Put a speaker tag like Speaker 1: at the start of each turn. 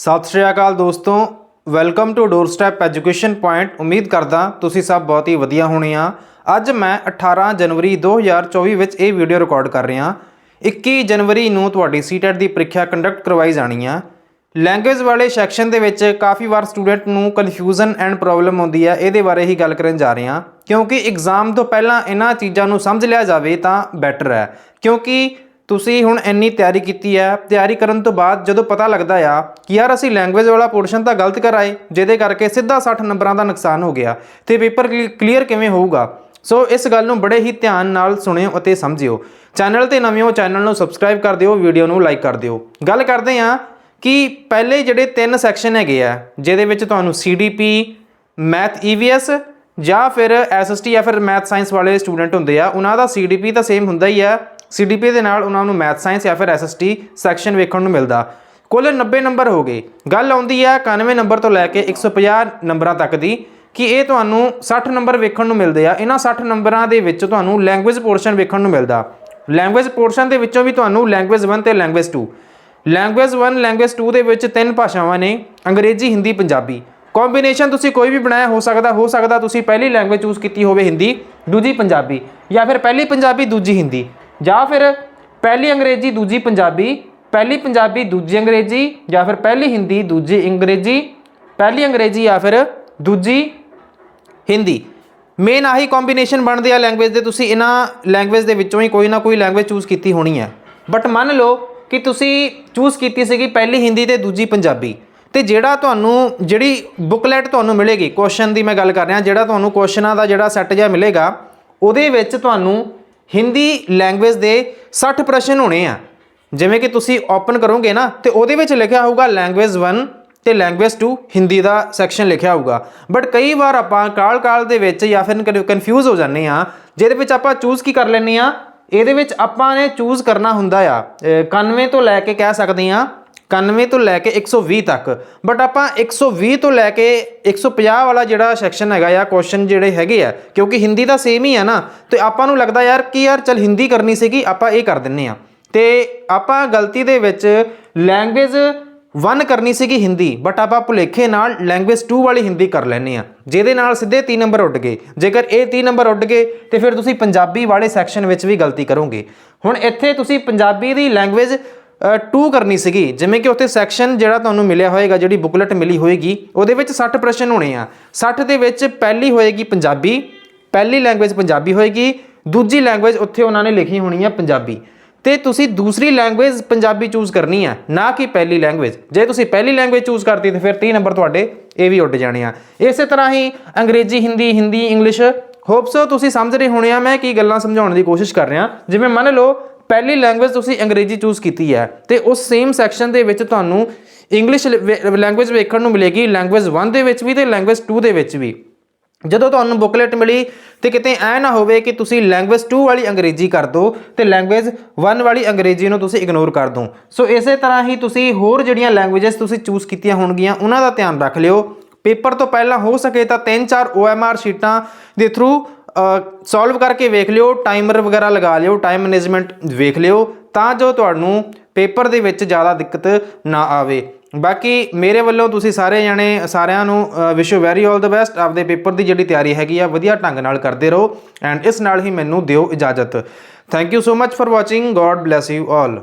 Speaker 1: ਸਤਿ ਸ਼੍ਰੀ ਅਕਾਲ ਦੋਸਤੋ welcome to doorstep education point ਉਮੀਦ ਕਰਦਾ ਤੁਸੀਂ ਸਭ ਬਹੁਤ ਹੀ ਵਧੀਆ ਹੋਣੇ ਆ ਅੱਜ ਮੈਂ 18 ਜਨਵਰੀ 2024 ਵਿੱਚ ਇਹ ਵੀਡੀਓ ਰਿਕਾਰਡ ਕਰ ਰਿਹਾ 21 ਜਨਵਰੀ ਨੂੰ ਤੁਹਾਡੀ ਸੀਟੈਟ ਦੀ ਪ੍ਰੀਖਿਆ ਕੰਡਕਟ ਕਰਵਾਈ ਜਾਣੀ ਆ। ਲੈਂਗੁਏਜ ਵਾਲੇ ਸੈਕਸ਼ਨ ਦੇ ਵਿੱਚ ਕਾਫੀ ਵਾਰ ਸਟੂਡੈਂਟ ਨੂੰ ਕਨਫਿਊਜ਼ਨ ਐਂਡ ਪ੍ਰੋਬਲਮ ਆਉਂਦੀ ਹੈ ਇਹਦੇ ਬਾਰੇ ਹੀ ਗੱਲ ਕਰਨ ਜਾ ਰਹੇ ਹਾਂ। ਕਿਉਂਕਿ ਐਗਜ਼ਾਮ ਤੋਂ ਪਹਿਲਾਂ ਇਹਨਾਂ ਚੀਜ਼ਾਂ ਨੂੰ ਸਮਝ ਲਿਆ ਜਾਵੇ ਤਾਂ ਬੈਟਰ ਹੈ। ਕਿਉਂਕਿ ਤੁਸੀਂ ਹੁਣ ਇੰਨੀ ਤਿਆਰੀ ਕੀਤੀ ਹੈ ਤਿਆਰੀ ਕਰਨ ਤੋਂ ਬਾਅਦ ਜਦੋਂ ਪਤਾ ਲੱਗਦਾ ਆ ਕਿ ਯਾਰ ਅਸੀਂ ਲੈਂਗੁਏਜ ਵਾਲਾ ਪੋਰਸ਼ਨ ਤਾਂ ਗਲਤ ਕਰਾਏ, ਜਿਹਦੇ ਕਰਕੇ ਸਿੱਧਾ 60 ਨੰਬਰਾਂ ਦਾ ਨੁਕਸਾਨ ਹੋ ਗਿਆ, ਤੇ ਪੇਪਰ ਕਲੀਅਰ ਕਿਵੇਂ ਹੋਊਗਾ? ਸੋ ਇਸ ਗੱਲ ਨੂੰ ਬੜੇ ਹੀ ਧਿਆਨ ਨਾਲ ਸੁਣਿਓ ਅਤੇ ਸਮਝਿਓ। ਚੈਨਲ ਤੇ ਨਵੇਂ ਹੋ, ਚੈਨਲ ਨੂੰ ਸਬਸਕ੍ਰਾਈਬ ਕਰ ਦਿਓ ਵੀਡੀਓ ਨੂੰ ਲਾਈਕ ਕਰ ਦਿਓ। ਗੱਲ ਕਰਦੇ ਹਾਂ ਕਿ ਪਹਿਲੇ ਜਿਹੜੇ ਤਿੰਨ ਸੈਕਸ਼ਨ ਹੈਗੇ ਆ, ਜਿਹਦੇ ਵਿੱਚ ਤੁਹਾਨੂੰ CDP ਮੈਥ EVS ਜਾਂ ਫਿਰ SST ਜਾਂ ਫਿਰ ਮੈਥ ਸਾਇੰਸ ਵਾਲੇ ਸਟੂਡੈਂਟ ਹੁੰਦੇ ਆ, ਉਹਨਾਂ ਦਾ CDP ਤਾਂ ਸੇਮ ਹੁੰਦਾ ਹੀ ਆ CDP ਦੇ ਨਾਲ ਉਹਨਾਂ ਨੂੰ ਮੈਥ, ਸਾਇੰਸ ਜਾਂ ਫਿਰ SST ਸੈਕਸ਼ਨ ਵੇਖਣ ਨੂੰ ਮਿਲਦਾ। ਕੁੱਲ 90 ਨੰਬਰ ਹੋ ਗਏ। ਗੱਲ ਆਉਂਦੀ ਹੈ 91 ਨੰਬਰ ਤੋਂ ਲੈ ਕੇ 150 ਨੰਬਰਾਂ ਤੱਕ ਦੀ ਕਿ ਇਹ ਤੁਹਾਨੂੰ 60 ਨੰਬਰ ਵੇਖਣ ਨੂੰ ਮਿਲਦੇ ਆ। ਇਹਨਾਂ 60 ਨੰਬਰਾਂ ਦੇ ਵਿੱਚ ਤੁਹਾਨੂੰ ਲੈਂਗੁਏਜ ਪੋਰਸ਼ਨ ਵੇਖਣ ਨੂੰ ਮਿਲਦਾ। ਲੈਂਗੁਏਜ ਪੋਰਸ਼ਨ ਦੇ ਵਿੱਚੋਂ ਵੀ ਤੁਹਾਨੂੰ ਲੈਂਗੁਏਜ 1 ਤੇ ਲੈਂਗੁਏਜ 2 ਲੈਂਗੁਏਜ 1 ਲੈਂਗੁਏਜ 2 ਦੇ ਵਿੱਚ ਤਿੰਨ ਭਾਸ਼ਾਵਾਂ ਨੇ, ਅੰਗਰੇਜ਼ੀ, ਹਿੰਦੀ, ਪੰਜਾਬੀ। ਕੰਬੀਨੇਸ਼ਨ ਤੁਸੀਂ ਕੋਈ ਵੀ ਬਣਾਇਆ ਹੋ ਸਕਦਾ ਹੋ ਸਕਦਾ ਤੁਸੀਂ ਪਹਿਲੀ ਲੈਂਗੁਏਜ ਚੂਜ਼ ਕੀਤੀ ਹੋਵੇ ਹਿੰਦੀ, ਦੂਜੀ ਪੰਜਾਬੀ ਜਾਂ ਫਿਰ ਪਹਿਲੀ ਪੰਜਾਬੀ, ਦੂਜੀ ਹਿੰਦੀ। ਜਾਂ ਫਿਰ ਪਹਿਲੀ ਅੰਗਰੇਜ਼ੀ, ਦੂਜੀ ਪੰਜਾਬੀ, ਪਹਿਲੀ ਪੰਜਾਬੀ, ਦੂਜੀ ਅੰਗਰੇਜ਼ੀ ਜਾਂ ਫਿਰ ਪਹਿਲੀ ਹਿੰਦੀ, ਦੂਜੀ ਅੰਗਰੇਜ਼ੀ, ਪਹਿਲੀ ਅੰਗਰੇਜ਼ੀ ਜਾਂ ਫਿਰ ਦੂਜੀ ਹਿੰਦੀ। ਮੇਨ ਆਹੀ ਕੰਬੀਨੇਸ਼ਨ ਬਣਦੇ ਆ ਲੈਂਗੁਏਜ ਦੇ, ਤੁਸੀਂ ਇਹਨਾਂ ਲੈਂਗੁਏਜ ਦੇ ਵਿੱਚੋਂ ਹੀ ਕੋਈ ਨਾ ਕੋਈ ਲੈਂਗੁਏਜ ਚੂਜ਼ ਕੀਤੀ ਹੋਣੀ ਹੈ। ਬਟ ਮੰਨ ਲਓ ਕਿ ਤੁਸੀਂ ਚੂਜ਼ ਕੀਤੀ ਸੀਗੀ ਪਹਿਲੀ ਹਿੰਦੀ ਤੇ ਦੂਜੀ ਪੰਜਾਬੀ, ਤੇ ਜਿਹੜਾ ਤੁਹਾਨੂੰ, ਜਿਹੜੀ ਬੁਕਲੈਟ ਤੁਹਾਨੂੰ ਮਿਲੇਗੀ ਕੁਐਸਚਨ ਦੀ ਮੈਂ ਗੱਲ ਕਰ ਰਿਹਾ, ਜਿਹੜਾ ਤੁਹਾਨੂੰ ਕੁਐਸਚਨਾਂ ਦਾ ਜਿਹੜਾ ਸੈੱਟ ਜਿਹਾ ਮਿਲੇਗਾ, ਉਹਦੇ ਵਿੱਚ ਤੁਹਾਨੂੰ ਹਿੰਦੀ ਲੈਂਗੁਏਜ ਦੇ 60 ਪ੍ਰਸ਼ਨ ਹੋਣੇ ਆ। ਜਿਵੇਂ ਕਿ ਤੁਸੀਂ ਓਪਨ ਕਰੋਗੇ ਨਾ, ਤੇ ਉਹਦੇ ਵਿੱਚ ਲਿਖਿਆ ਹੋਊਗਾ ਲੈਂਗੁਏਜ 1 ਤੇ ਲੈਂਗੁਏਜ 2 ਹਿੰਦੀ ਦਾ ਸੈਕਸ਼ਨ ਲਿਖਿਆ ਹੋਊਗਾ। ਬਟ ਕਈ ਵਾਰ ਆਪਾਂ ਕਾਲ-ਕਾਲ ਦੇ ਵਿੱਚ ਜਾਂ ਫਿਰ ਕਨਫਿਊਜ਼ ਹੋ ਜਾਂਦੇ ਆ ਜਿਹਦੇ ਵਿੱਚ ਆਪਾਂ ਚੂਜ਼ ਕੀ ਕਰ ਲੈਂਦੇ ਆ ਇਹਦੇ ਵਿੱਚ ਆਪਾਂ ਨੇ ਚੂਜ਼ ਕਰਨਾ ਹੁੰਦਾ ਆ। ਅਹ 91 ਤੋਂ ਲੈ ਕੇ ਕਹਿ ਸਕਦੇ ਆ 91 ਤੋਂ ਲੈ ਕੇ 120 ਤੱਕ। ਬਟ ਆਪਾਂ 120 ਤੋਂ ਲੈ ਕੇ 150 ਵਾਲਾ ਜਿਹੜਾ ਸੈਕਸ਼ਨ ਹੈਗਾ ਆ ਕੁਐਸਚਨ ਜਿਹੜੇ ਹੈਗੇ ਆ, ਕਿਉਂਕਿ ਹਿੰਦੀ ਦਾ ਸੇਮ ਹੀ ਆ ਨਾ, ਤੇ ਆਪਾਂ ਨੂੰ ਲੱਗਦਾ ਯਾਰ ਕਿ ਯਾਰ ਚਲ ਹਿੰਦੀ ਕਰਨੀ ਸੀਗੀ, ਆਪਾਂ ਇਹ ਕਰ ਦਿੰਨੇ ਆ। ਤੇ ਆਪਾਂ ਗਲਤੀ ਦੇ ਵਿੱਚ ਲੈਂਗੁਏਜ 1 ਕਰਨੀ ਸੀਗੀ ਹਿੰਦੀ ਬਟ ਆਪਾਂ ਭੁਲੇਖੇ ਨਾਲ ਲੈਂਗੁਏਜ 2 ਵਾਲੀ ਹਿੰਦੀ ਕਰ ਲੈਨੇ ਆ। ਜਿਹਦੇ ਨਾਲ ਸਿੱਧੇ 3 ਨੰਬਰ ਉੱਡ ਗਏ। ਜੇਕਰ ਇਹ 3 ਨੰਬਰ ਉੱਡ ਗਏ, ਤੇ ਫਿਰ ਤੁਸੀਂ ਪੰਜਾਬੀ ਵਾਲੇ ਸੈਕਸ਼ਨ ਵਿੱਚ ਵੀ ਗਲਤੀ ਕਰੋਗੇ। ਹੁਣ ਇੱਥੇ ਤੁਸੀਂ ਪੰਜਾਬੀ ਦੀ ਲੈਂਗੁਏਜ 2 ਕਰਨੀ ਸੀਗੀ। ਜਿਵੇਂ ਕਿ ਉੱਥੇ ਸੈਕਸ਼ਨ ਜਿਹੜਾ ਤੁਹਾਨੂੰ ਮਿਲਿਆ ਹੋਏਗਾ, ਜਿਹੜੀ ਬੁਕਲੇਟ ਮਿਲੀ ਹੋਏਗੀ, ਉਹਦੇ ਵਿੱਚ 60 ਪ੍ਰਸ਼ਨ ਹੋਣੇ ਆ। 60 ਦੇ ਵਿੱਚ ਪਹਿਲੀ ਹੋਏਗੀ ਪੰਜਾਬੀ, ਪਹਿਲੀ ਲੈਂਗੁਏਜ ਪੰਜਾਬੀ ਹੋਏਗੀ, ਦੂਜੀ ਲੈਂਗੁਏਜ ਉੱਥੇ ਉਹਨਾਂ ਨੇ ਲਿਖੀ ਹੋਣੀ ਆ ਪੰਜਾਬੀ। ਤੇ ਤੁਸੀਂ ਦੂਸਰੀ ਲੈਂਗੁਏਜ ਪੰਜਾਬੀ ਚੂਜ਼ ਕਰਨੀ ਆ, ਨਾ ਕਿ ਪਹਿਲੀ ਲੈਂਗੁਏਜ ਜੇ ਤੁਸੀਂ ਪਹਿਲੀ ਲੈਂਗੁਏਜ ਚੂਜ਼ ਕਰਤੀ, ਤਾਂ ਫਿਰ 30 ਨੰਬਰ ਤੁਹਾਡੇ ਇਹ ਵੀ ਉੱਡ ਜਾਣੇ ਆ। ਇਸੇ ਤਰ੍ਹਾਂ ਹੀ Angrezi, Hindi Hindi, English. Hope so ਤੁਸੀਂ ਸਮਝ ਰਹੇ ਹੋਣੇ ਆ, ਮੈਂ ਕੀ ਗੱਲਾਂ ਸਮਝਾਉਣ ਦੀ ਕੋਸ਼ਿਸ਼ ਕਰ ਰਿਹਾ। ਜਿਵੇਂ ਮੰਨ ਲਓ ਪਹਿਲੀ ਲੈਂਗੁਏਜ ਤੁਸੀਂ ਅੰਗਰੇਜ਼ੀ ਚੂਜ਼ ਕੀਤੀ ਹੈ ਤੇ ਉਸ ਸੇਮ ਸੈਕਸ਼ਨ ਦੇ ਵਿੱਚ ਤੁਹਾਨੂੰ ਇੰਗਲਿਸ਼ ਲੈਂਗੁਏਜ ਵੇਖਣ ਨੂੰ ਮਿਲੇਗੀ ਲੈਂਗੁਏਜ 1 ਦੇ ਵਿੱਚ ਵੀ ਤੇ ਲੈਂਗੁਏਜ 2 ਦੇ ਵਿੱਚ ਵੀ। ਜਦੋਂ ਤੁਹਾਨੂੰ ਬੁਕਲੇਟ ਮਿਲੀ ਤੇ ਕਿਤੇ ਐ ਨਾ ਹੋਵੇ ਕਿ ਤੁਸੀਂ ਲੈਂਗੁਏਜ 2 ਵਾਲੀ ਅੰਗਰੇਜ਼ੀ ਕਰ ਦਿਓ ਤੇ ਲੈਂਗੁਏਜ 1 ਵਾਲੀ ਅੰਗਰੇਜ਼ੀ ਨੂੰ ਤੁਸੀਂ ਇਗਨੋਰ ਕਰ ਦਿਓ ਸੋ ਇਸੇ ਤਰ੍ਹਾਂ ਹੀ ਤੁਸੀਂ ਹੋਰ ਜਿਹੜੀਆਂ ਲੈਂਗੁਏਜਸ ਤੁਸੀਂ ਚੂਜ਼ ਕੀਤੀਆਂ ਹੋਣਗੀਆਂ, ਉਹਨਾਂ ਦਾ ਧਿਆਨ ਰੱਖ ਲਿਓ। ਪੇਪਰ ਤੋਂ ਪਹਿਲਾਂ ਹੋ ਸਕੇ ਤਾਂ 3-4 OMR ਸ਼ੀਟਾਂ ਦੇ ਥਰੂ ਸੋਲਵ ਕਰਕੇ ਵੇਖ ਲਿਓ ਟਾਈਮਰ ਵਗੈਰਾ ਲਗਾ ਲਿਓ ਟਾਈਮ ਮੈਨੇਜਮੈਂਟ ਵੇਖ ਲਿਓ, ਤਾਂ ਜੋ ਤੁਹਾਨੂੰ ਪੇਪਰ ਦੇ ਵਿੱਚ ਜ਼ਿਆਦਾ ਦਿੱਕਤ ਨਾ ਆਵੇ। ਬਾਕੀ ਮੇਰੇ ਵੱਲੋਂ ਤੁਸੀਂ ਸਾਰੇ ਜਣੇ, ਸਾਰਿਆਂ ਨੂੰ wish you very all the best ਆਪਦੇ ਪੇਪਰ ਦੀ ਜਿਹੜੀ ਤਿਆਰੀ ਹੈਗੀ ਆ, ਵਧੀਆ ਢੰਗ ਨਾਲ ਕਰਦੇ ਰਹੋ ਐਂਡ ਇਸ ਨਾਲ ਹੀ ਮੈਨੂੰ ਦਿਓ ਇਜਾਜ਼ਤ। Thank you so much for watching God bless you all